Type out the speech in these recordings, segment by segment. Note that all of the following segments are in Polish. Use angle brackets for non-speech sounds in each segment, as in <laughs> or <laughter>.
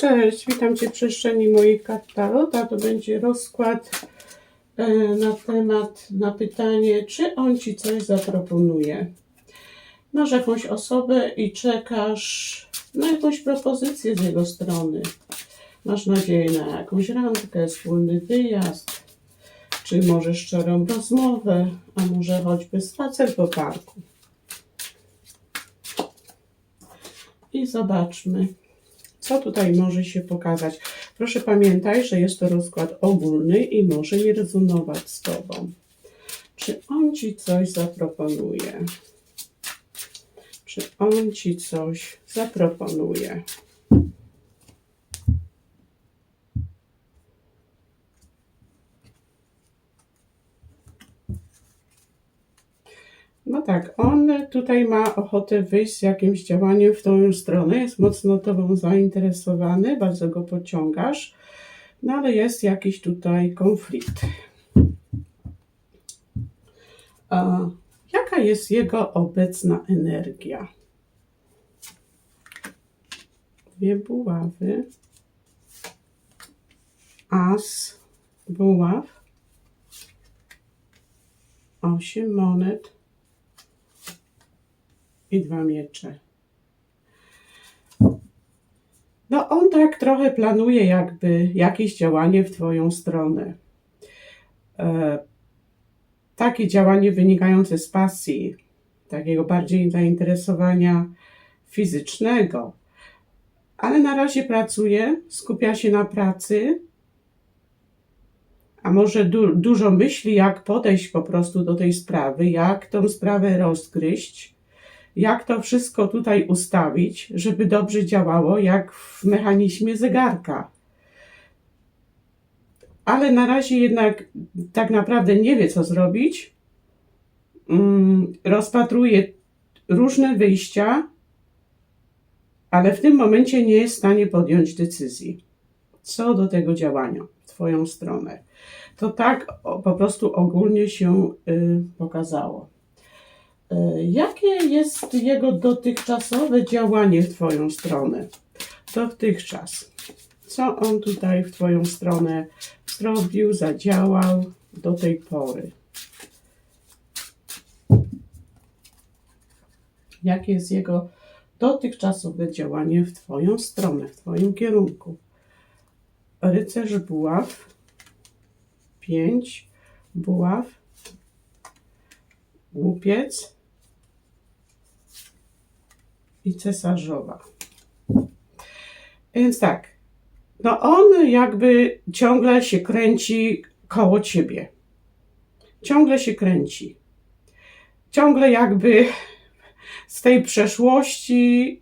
Cześć, witam Cię w przestrzeni moich kart Tarota. To będzie rozkład e, na temat, na pytanie, czy on Ci coś zaproponuje. Masz jakąś osobę i czekasz na jakąś propozycję z jego strony. Masz nadzieję na jakąś randkę, wspólny wyjazd, czy może szczerą rozmowę, a może choćby spacer po parku. I zobaczmy, co tutaj może się pokazać. Proszę pamiętaj, że jest to rozkład ogólny i może nie rezonować z Tobą. Czy on Ci coś zaproponuje? Czy on Ci coś zaproponuje? No tak, on tutaj ma ochotę wyjść z jakimś działaniem w tą stronę, jest mocno tobą zainteresowany, bardzo go pociągasz, no ale jest jakiś tutaj konflikt. A jaka jest jego obecna energia? Dwie buławy, as buław, osiem monet, i dwa miecze. No, on tak trochę planuje, jakby jakieś działanie w Twoją stronę. E, takie działanie wynikające z pasji, takiego bardziej zainteresowania fizycznego. Ale na razie pracuje, skupia się na pracy, a może du dużo myśli, jak podejść po prostu do tej sprawy, jak tą sprawę rozgryźć jak to wszystko tutaj ustawić, żeby dobrze działało, jak w mechanizmie zegarka. Ale na razie jednak tak naprawdę nie wie, co zrobić. Mm, rozpatruje różne wyjścia, ale w tym momencie nie jest w stanie podjąć decyzji co do tego działania Twoją stronę. To tak po prostu ogólnie się y, pokazało. E, jakie jest jego dotychczasowe działanie w Twoją stronę? Dotychczas. Co on tutaj w Twoją stronę zrobił, zadziałał do tej pory? Jakie jest jego dotychczasowe działanie w Twoją stronę, w Twoim kierunku? Rycerz buław, pięć buław, łupiec, i cesarzowa. Więc tak, no on jakby ciągle się kręci koło ciebie. Ciągle się kręci. Ciągle jakby z tej przeszłości,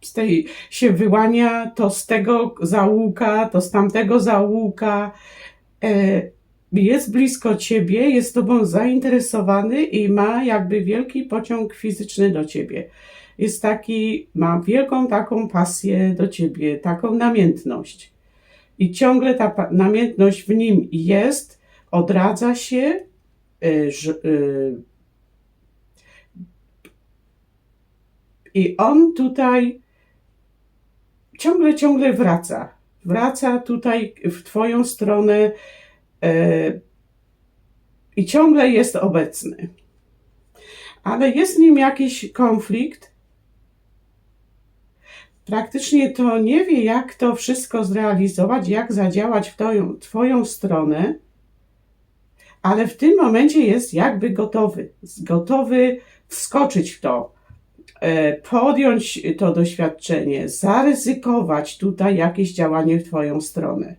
z tej się wyłania to z tego zaułka, to z tamtego zaułka. E, jest blisko ciebie, jest tobą zainteresowany i ma jakby wielki pociąg fizyczny do ciebie jest taki, ma wielką taką pasję do ciebie, taką namiętność. I ciągle ta namiętność w nim jest, odradza się, yy, yy, i on tutaj ciągle, ciągle wraca. Wraca tutaj w Twoją stronę yy, i ciągle jest obecny. Ale jest nim jakiś konflikt, praktycznie to nie wie, jak to wszystko zrealizować, jak zadziałać w twoją, twoją stronę, ale w tym momencie jest jakby gotowy, gotowy wskoczyć w to, e, podjąć to doświadczenie, zaryzykować tutaj jakieś działanie w Twoją stronę.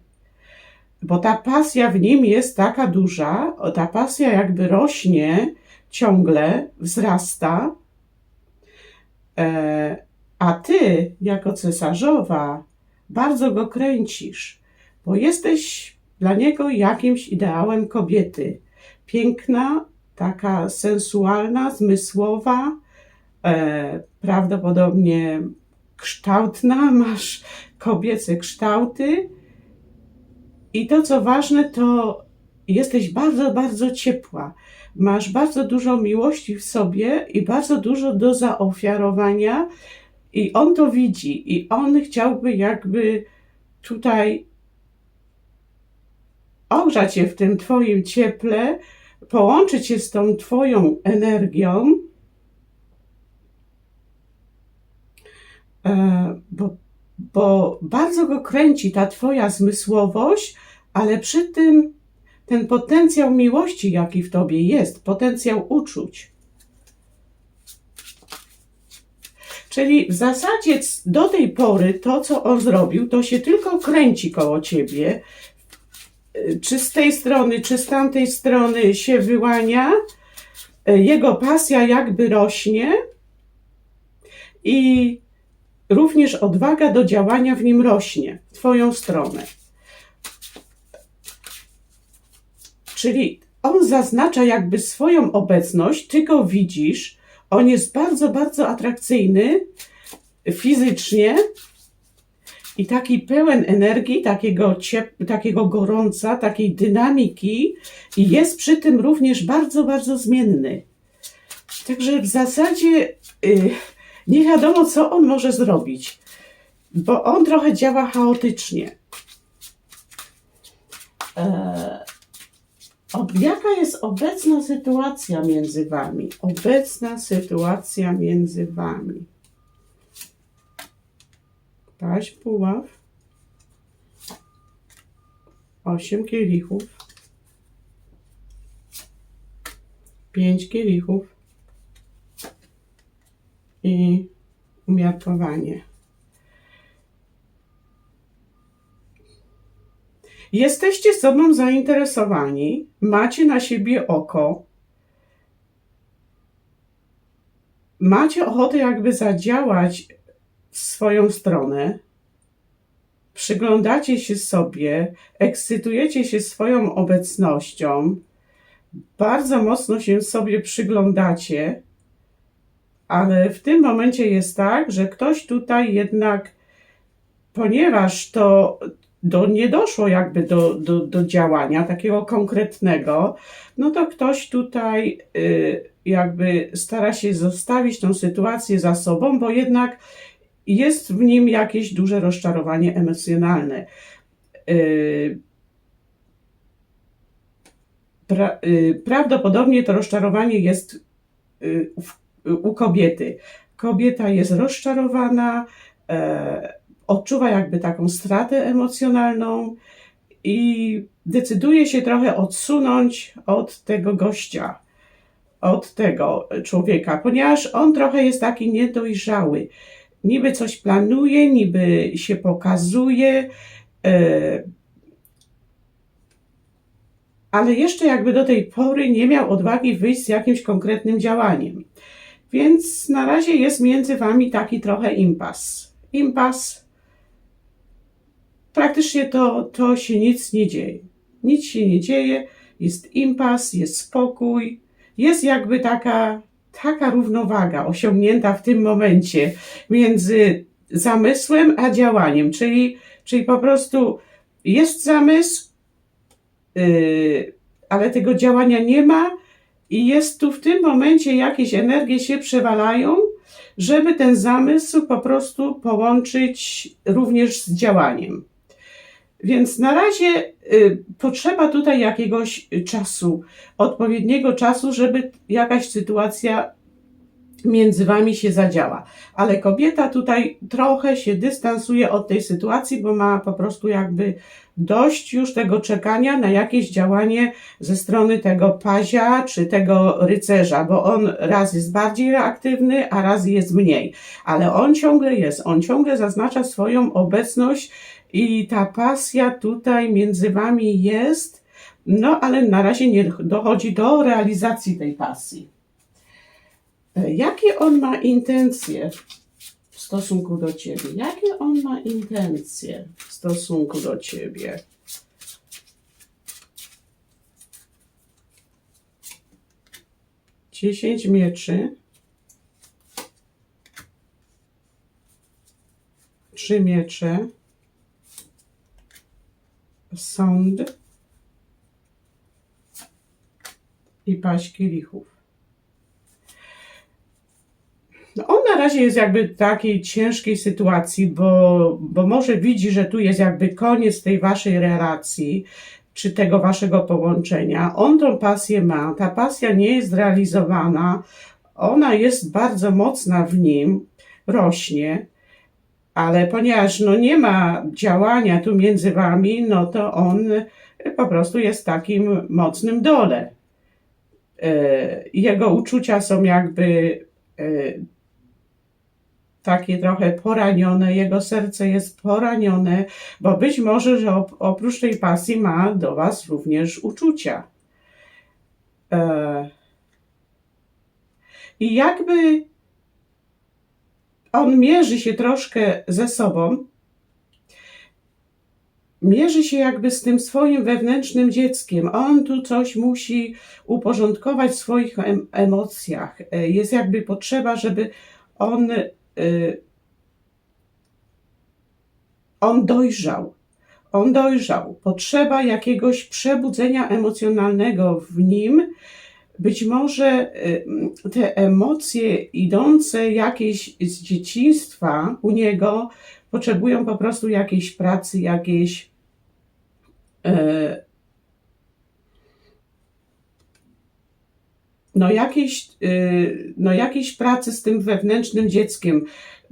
Bo ta pasja w nim jest taka duża, ta pasja jakby rośnie ciągle, wzrasta. A ty, jako cesarzowa, bardzo go kręcisz, bo jesteś dla niego jakimś ideałem kobiety. Piękna, taka sensualna, zmysłowa, e, prawdopodobnie kształtna, <laughs> masz kobiece kształty. I to, co ważne, to jesteś bardzo, bardzo ciepła. Masz bardzo dużo miłości w sobie i bardzo dużo do zaofiarowania i on to widzi i on chciałby jakby tutaj ogrzać się w tym Twoim cieple, połączyć się z tą Twoją energią, e, bo, bo bardzo go kręci ta Twoja zmysłowość, ale przy tym ten potencjał miłości, jaki w Tobie jest, potencjał uczuć. Czyli w zasadzie do tej pory to, co on zrobił, to się tylko kręci koło ciebie. Czy z tej strony, czy z tamtej strony się wyłania. Jego pasja jakby rośnie i również odwaga do działania w nim rośnie, w Twoją stronę. Czyli on zaznacza jakby swoją obecność, ty go widzisz, on jest bardzo, bardzo atrakcyjny fizycznie i taki pełen energii, takiego, ciep- takiego gorąca, takiej dynamiki i jest przy tym również bardzo, bardzo zmienny. Także w zasadzie y, nie wiadomo, co on może zrobić, bo on trochę działa chaotycznie. E, ob, jaka jest obecna sytuacja między wami? Obecna sytuacja między wami. Paź puław. Osiem kielichów. Pięć kielichów. I umiarkowanie. Jesteście sobą zainteresowani, macie na siebie oko, macie ochotę jakby zadziałać w swoją stronę, przyglądacie się sobie, ekscytujecie się swoją obecnością, bardzo mocno się sobie przyglądacie, ale w tym momencie jest tak, że ktoś tutaj jednak, ponieważ to, do, nie doszło jakby do, do, do działania takiego konkretnego, no to ktoś tutaj y, jakby stara się zostawić tą sytuację za sobą, bo jednak jest w nim jakieś duże rozczarowanie emocjonalne. Y, pra, y, prawdopodobnie to rozczarowanie jest y, w, u kobiety. Kobieta jest rozczarowana, e, odczuwa jakby taką stratę emocjonalną i decyduje się trochę odsunąć od tego gościa, od tego człowieka, ponieważ on trochę jest taki niedojrzały. Niby coś planuje, niby się pokazuje, e, ale jeszcze jakby do tej pory nie miał odwagi wyjść z jakimś konkretnym działaniem. Więc na razie jest między wami taki trochę impas. Impas praktycznie to, to się nic nie dzieje. Nic się nie dzieje, jest impas, jest spokój, jest jakby taka, taka równowaga osiągnięta w tym momencie między zamysłem a działaniem, czyli, czyli po prostu jest zamysł, yy, ale tego działania nie ma i jest tu w tym momencie jakieś energie się przewalają, żeby ten zamysł po prostu połączyć również z działaniem. Więc na razie y, potrzeba tutaj jakiegoś czasu, odpowiedniego czasu, żeby jakaś sytuacja między wami się zadziała. Ale kobieta tutaj trochę się dystansuje od tej sytuacji, bo ma po prostu jakby dość już tego czekania na jakieś działanie ze strony tego pazia czy tego rycerza, bo on raz jest bardziej reaktywny, a raz jest mniej. Ale on ciągle jest, on ciągle zaznacza swoją obecność i ta pasja tutaj między wami jest, no ale na razie nie dochodzi do realizacji tej pasji. Jakie on ma intencje w stosunku do ciebie? Jakie on ma intencje w stosunku do ciebie? Dziesięć mieczy. Trzy miecze. Sąd. I paść kielichów. no on na razie jest jakby w takiej ciężkiej sytuacji, bo, bo może widzi, że tu jest jakby koniec tej waszej relacji, czy tego waszego połączenia. On tą pasję ma, ta pasja nie jest zrealizowana, ona jest bardzo mocna w nim, rośnie, ale ponieważ no nie ma działania tu między wami, no to on po prostu jest w takim mocnym dole. E, Jego uczucia są jakby e, takie trochę poranione, jego serce jest poranione, bo być może, że op- oprócz tej pasji ma do was również uczucia. E, I jakby on mierzy się troszkę ze sobą, mierzy się jakby z tym swoim wewnętrznym dzieckiem. On tu coś musi uporządkować w swoich em- emocjach. E, Jest jakby potrzeba, żeby on, y, on dojrzał. On dojrzał. Potrzeba jakiegoś przebudzenia emocjonalnego w nim. Być może y, te emocje idące jakieś z dzieciństwa u niego potrzebują po prostu jakiejś pracy, jakiejś e, no jakiejś, y, no jakiejś pracy z tym wewnętrznym dzieckiem.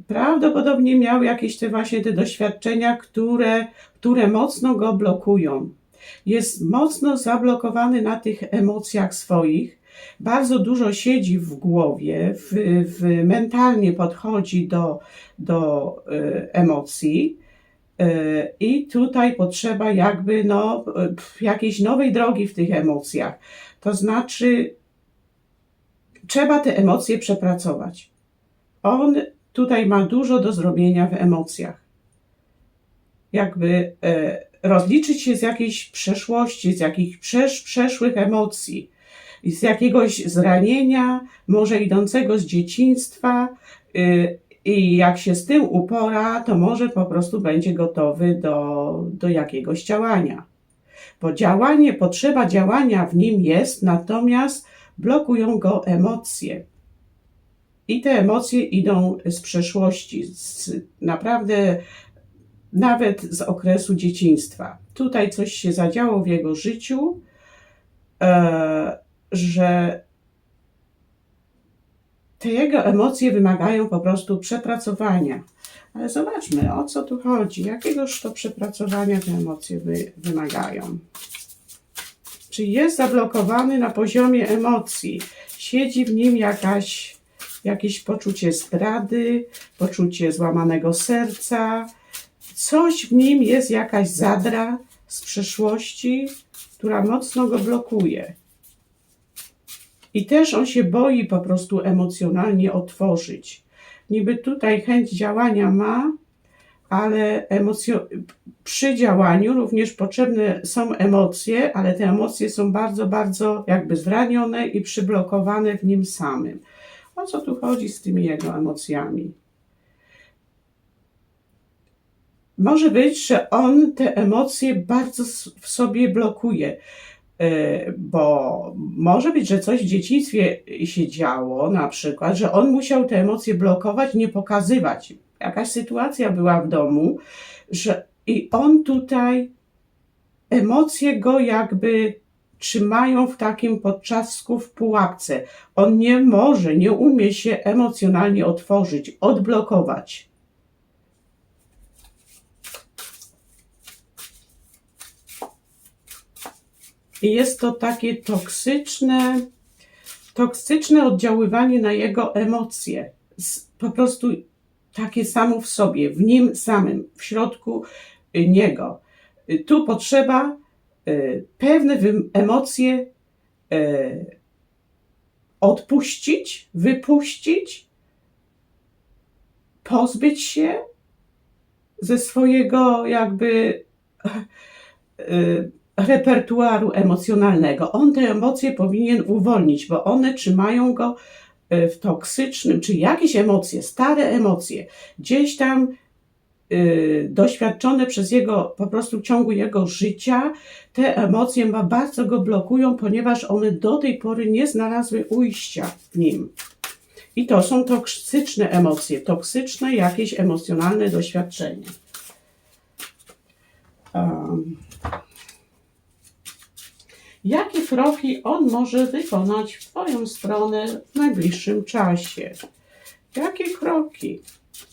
Prawdopodobnie miał jakieś te właśnie te doświadczenia, które, które mocno go blokują. Jest mocno zablokowany na tych emocjach swoich. Bardzo dużo siedzi w głowie, w, w mentalnie podchodzi do, do y, emocji. Y, I tutaj potrzeba jakby no, jakiejś nowej drogi w tych emocjach. To znaczy, trzeba te emocje przepracować. On tutaj ma dużo do zrobienia w emocjach. Jakby e, rozliczyć się z jakiejś przeszłości, z jakichś przesz, przeszłych emocji, z jakiegoś zranienia, może idącego z dzieciństwa. y, I jak się z tym upora, to może po prostu będzie gotowy do, do jakiegoś działania. Bo działanie, potrzeba działania w nim jest, natomiast blokują go emocje. I te emocje idą z przeszłości, z, naprawdę nawet z okresu dzieciństwa. Tutaj coś się zadziało w jego życiu, e, że te jego emocje wymagają po prostu przepracowania. Ale zobaczmy, o co tu chodzi, jakiegoż to przepracowania te emocje wy, wymagają. Czy jest zablokowany na poziomie emocji? Siedzi w nim jakaś, jakieś poczucie zdrady, poczucie złamanego serca. Coś w nim jest jakaś zadra z przeszłości, która mocno go blokuje. I też on się boi po prostu emocjonalnie otworzyć. Niby tutaj chęć działania ma, ale emocjo- przy działaniu również potrzebne są emocje, ale te emocje są bardzo, bardzo jakby zranione i przyblokowane w nim samym. O co tu chodzi z tymi jego emocjami? Może być, że on te emocje bardzo w sobie blokuje, bo może być, że coś w dzieciństwie się działo, na przykład, że on musiał te emocje blokować, nie pokazywać. Jakaś sytuacja była w domu, że i on tutaj emocje go jakby trzymają w takim podczasku w pułapce. On nie może, nie umie się emocjonalnie otworzyć, odblokować. I jest to takie toksyczne, toksyczne oddziaływanie na jego emocje. Po prostu takie samo w sobie, w nim samym, w środku y, niego. Y, Tu potrzeba y, pewne emocje odpuścić, wypuścić, pozbyć się ze swojego jakby repertuaru emocjonalnego. On te emocje powinien uwolnić, bo one trzymają go y, w toksycznym, czy jakieś emocje, stare emocje, gdzieś tam y, doświadczone przez jego, po prostu w ciągu jego życia, te emocje ma, bardzo go blokują, ponieważ one do tej pory nie znalazły ujścia w nim. I to są toksyczne emocje, toksyczne jakieś emocjonalne doświadczenie. Um, jakie kroki on może wykonać w Twoją stronę w najbliższym czasie? Jakie kroki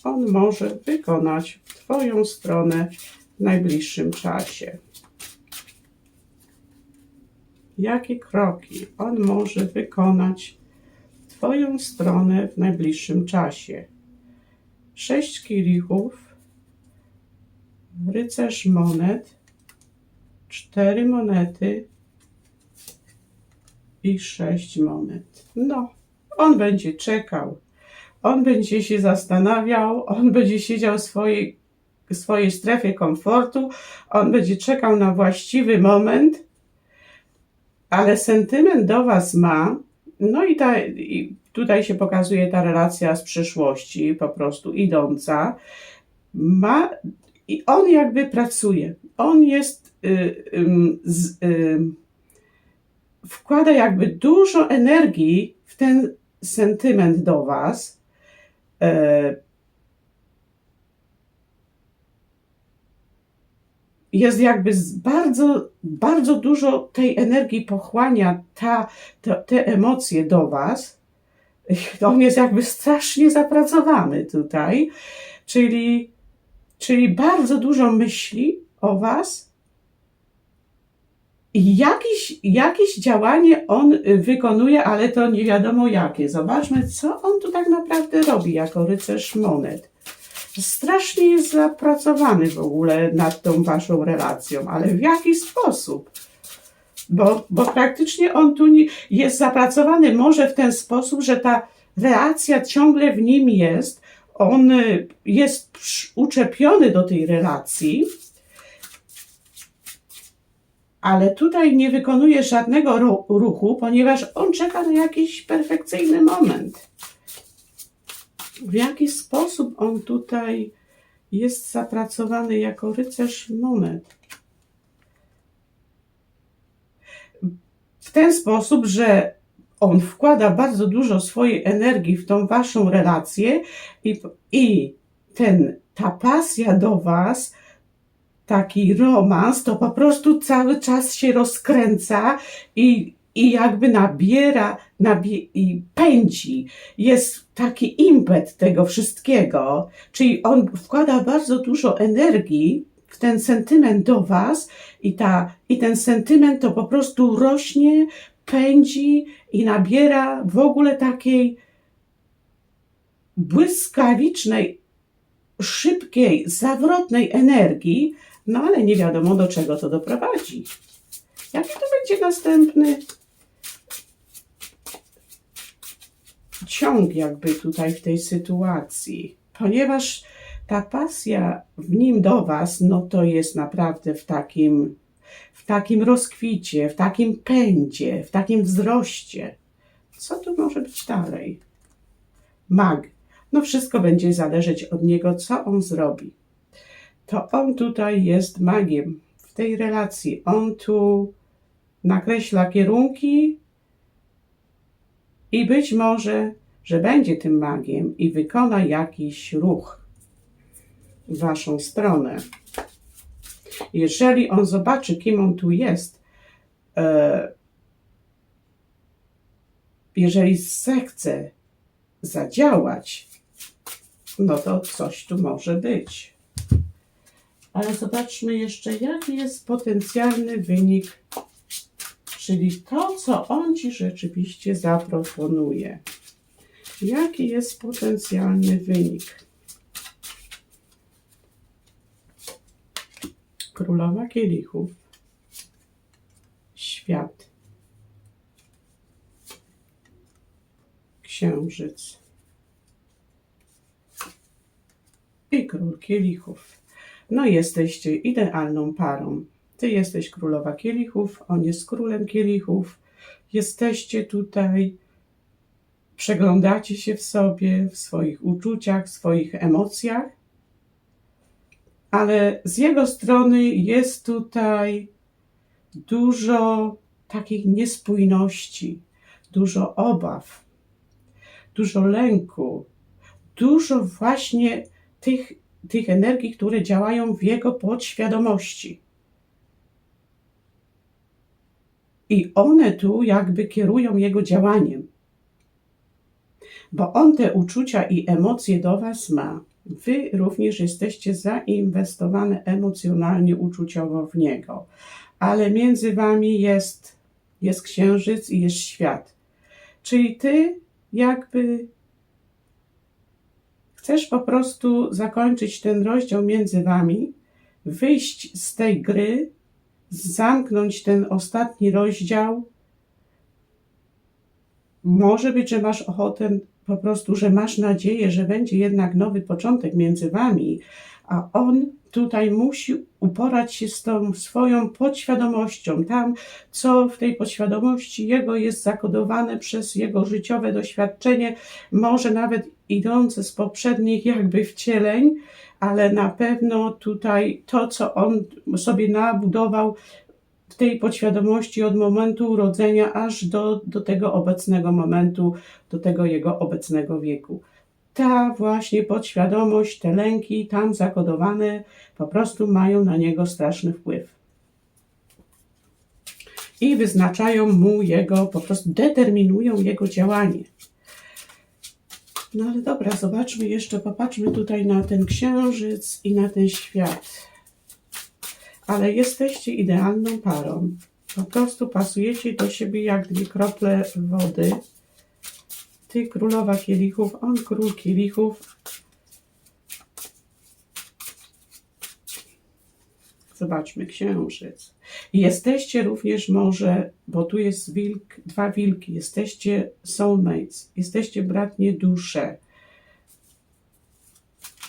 on może wykonać w Twoją stronę w najbliższym czasie? Jakie kroki on może wykonać w Twoją stronę w najbliższym czasie? Sześć kielichów, rycerz monet, cztery monety i sześć monet. No, on będzie czekał, on będzie się zastanawiał, on będzie siedział w swojej, w swojej strefie komfortu, on będzie czekał na właściwy moment, ale sentyment do Was ma, no i, ta, i tutaj się pokazuje ta relacja z przyszłości, po prostu idąca, ma i on jakby pracuje. On jest, y, ym, z, ym, wkłada jakby dużo energii w ten sentyment do Was. E, jest jakby bardzo, bardzo dużo tej energii pochłania ta, ta, te emocje do Was. <laughs> On jest jakby strasznie zapracowany tutaj, czyli, czyli bardzo dużo myśli o Was i jakieś, działanie on y, wykonuje, ale to nie wiadomo jakie. Zobaczmy, co on tu tak naprawdę robi jako rycerz monet. Strasznie jest zapracowany w ogóle nad tą waszą relacją, ale w jaki sposób? Bo, bo praktycznie on tu nie, jest zapracowany może w ten sposób, że ta relacja ciągle w nim jest, on y, jest uczepiony do tej relacji, ale tutaj nie wykonuje żadnego ru- ruchu, ponieważ on czeka na jakiś perfekcyjny moment. W jaki sposób on tutaj jest zapracowany jako rycerz monet? W ten sposób, że on wkłada bardzo dużo swojej energii w tą waszą relację i, i ten, ta pasja do was taki romans, to po prostu cały czas się rozkręca i, i jakby nabiera nabie, i pędzi. Jest taki impet tego wszystkiego, czyli on wkłada bardzo dużo energii w ten sentyment do Was i, ta, i ten sentyment to po prostu rośnie, pędzi i nabiera w ogóle takiej błyskawicznej, szybkiej, zawrotnej energii, no ale nie wiadomo do czego to doprowadzi. Jaki to będzie następny ciąg jakby tutaj w tej sytuacji? Ponieważ ta pasja w nim do Was, no to jest naprawdę w takim, w takim rozkwicie, w takim pędzie, w takim wzroście. Co tu może być dalej? Mag. No wszystko będzie zależeć od niego, co on zrobi to on tutaj jest magiem w tej relacji. On tu nakreśla kierunki i być może, że będzie tym magiem i wykona jakiś ruch w waszą stronę. Jeżeli on zobaczy, kim on tu jest, e, jeżeli zechce zadziałać, no to coś tu może być. Ale zobaczmy jeszcze, jaki jest potencjalny wynik, czyli to, co on ci rzeczywiście zaproponuje. Jaki jest potencjalny wynik? Królowa kielichów, świat, księżyc i król kielichów. No jesteście idealną parą. Ty jesteś królowa kielichów, on jest królem kielichów. Jesteście tutaj, przeglądacie się w sobie, w swoich uczuciach, w swoich emocjach, ale z jego strony jest tutaj dużo takich niespójności, dużo obaw, dużo lęku, dużo właśnie tych, tych energii, które działają w jego podświadomości. I one tu jakby kierują jego działaniem. Bo on te uczucia i emocje do Was ma. Wy również jesteście zainwestowane emocjonalnie, uczuciowo w niego. Ale między Wami jest, jest księżyc i jest świat. Czyli Ty jakby chcesz po prostu zakończyć ten rozdział między Wami, wyjść z tej gry, zamknąć ten ostatni rozdział. Może być, że masz ochotę po prostu, że masz nadzieję, że będzie jednak nowy początek między wami, a on tutaj musi uporać się z tą swoją podświadomością, tam co w tej podświadomości jego jest zakodowane przez jego życiowe doświadczenie, może nawet idące z poprzednich jakby wcieleń, ale na pewno tutaj to, co on sobie nabudował w tej podświadomości od momentu urodzenia aż do, do tego obecnego momentu, do tego jego obecnego wieku. Ta właśnie podświadomość, te lęki tam zakodowane po prostu mają na niego straszny wpływ. I wyznaczają mu jego, po prostu determinują jego działanie. No ale dobra, zobaczmy jeszcze, popatrzmy tutaj na ten księżyc i na ten świat. Ale jesteście idealną parą. Po prostu pasujecie do siebie jak dwie krople wody. Ty królowa kielichów, on król kielichów. Zobaczmy, księżyc. Jesteście również może, bo tu jest wilk, dwa wilki, jesteście soulmates, jesteście bratnie dusze.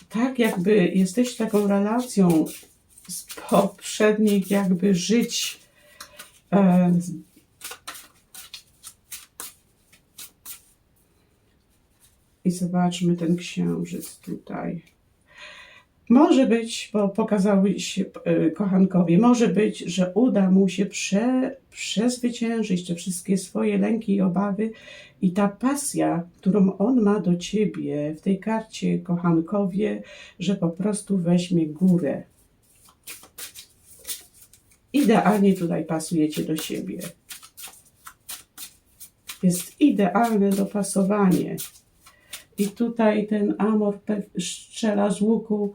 Tak jakby jesteście taką relacją z poprzednich jakby żyć. E, I zobaczmy ten księżyc tutaj. Może być, bo pokazały się e, kochankowie, może być, że uda mu się prze, przezwyciężyć te wszystkie swoje lęki i obawy i ta pasja, którą on ma do ciebie w tej karcie kochankowie, że po prostu weźmie górę. Idealnie tutaj pasujecie do siebie. Jest idealne dopasowanie. I tutaj ten amor strzela z łuku.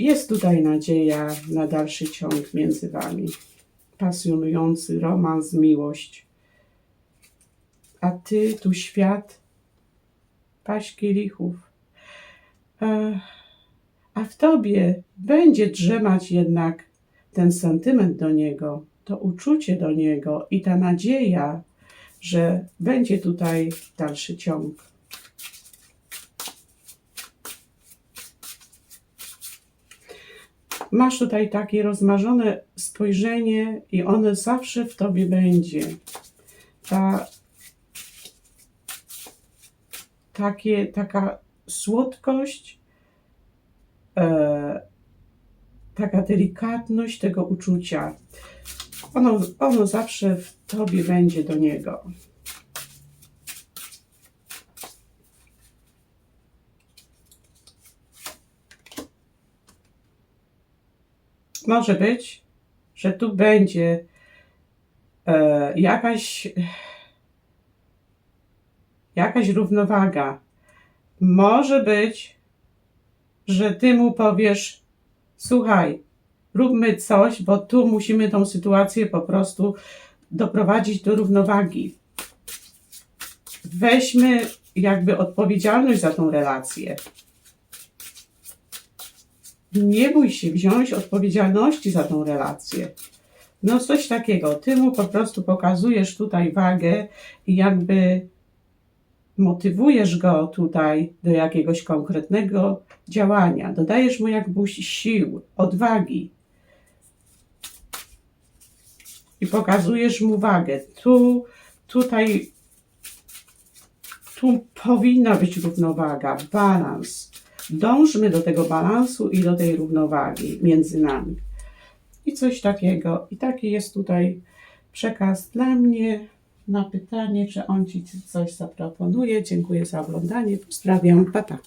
Jest tutaj nadzieja na dalszy ciąg między wami. Pasjonujący romans, miłość. A ty tu świat, paść kielichów. A w tobie będzie drzemać jednak ten sentyment do niego, to uczucie do niego i ta nadzieja, że będzie tutaj dalszy ciąg. Masz tutaj takie rozmarzone spojrzenie i ono zawsze w tobie będzie. Ta, takie, taka słodkość, e, taka delikatność tego uczucia. Ono, ono zawsze w tobie będzie do niego. Może być, że tu będzie e, jakaś, jakaś równowaga. Może być, że ty mu powiesz, słuchaj, róbmy coś, bo tu musimy tą sytuację po prostu doprowadzić do równowagi. Weźmy jakby odpowiedzialność za tą relację. Nie bój się wziąć odpowiedzialności za tą relację. No coś takiego. Ty mu po prostu pokazujesz tutaj wagę i jakby motywujesz go tutaj do jakiegoś konkretnego działania. Dodajesz mu jakby sił, odwagi. I pokazujesz mu wagę. Tu, tutaj, tu powinna być równowaga, balans. Dążmy do tego balansu i do tej równowagi między nami. I coś takiego. I taki jest tutaj przekaz dla mnie na pytanie, czy on ci coś zaproponuje. Dziękuję za oglądanie. Pozdrawiam. Pa, pa.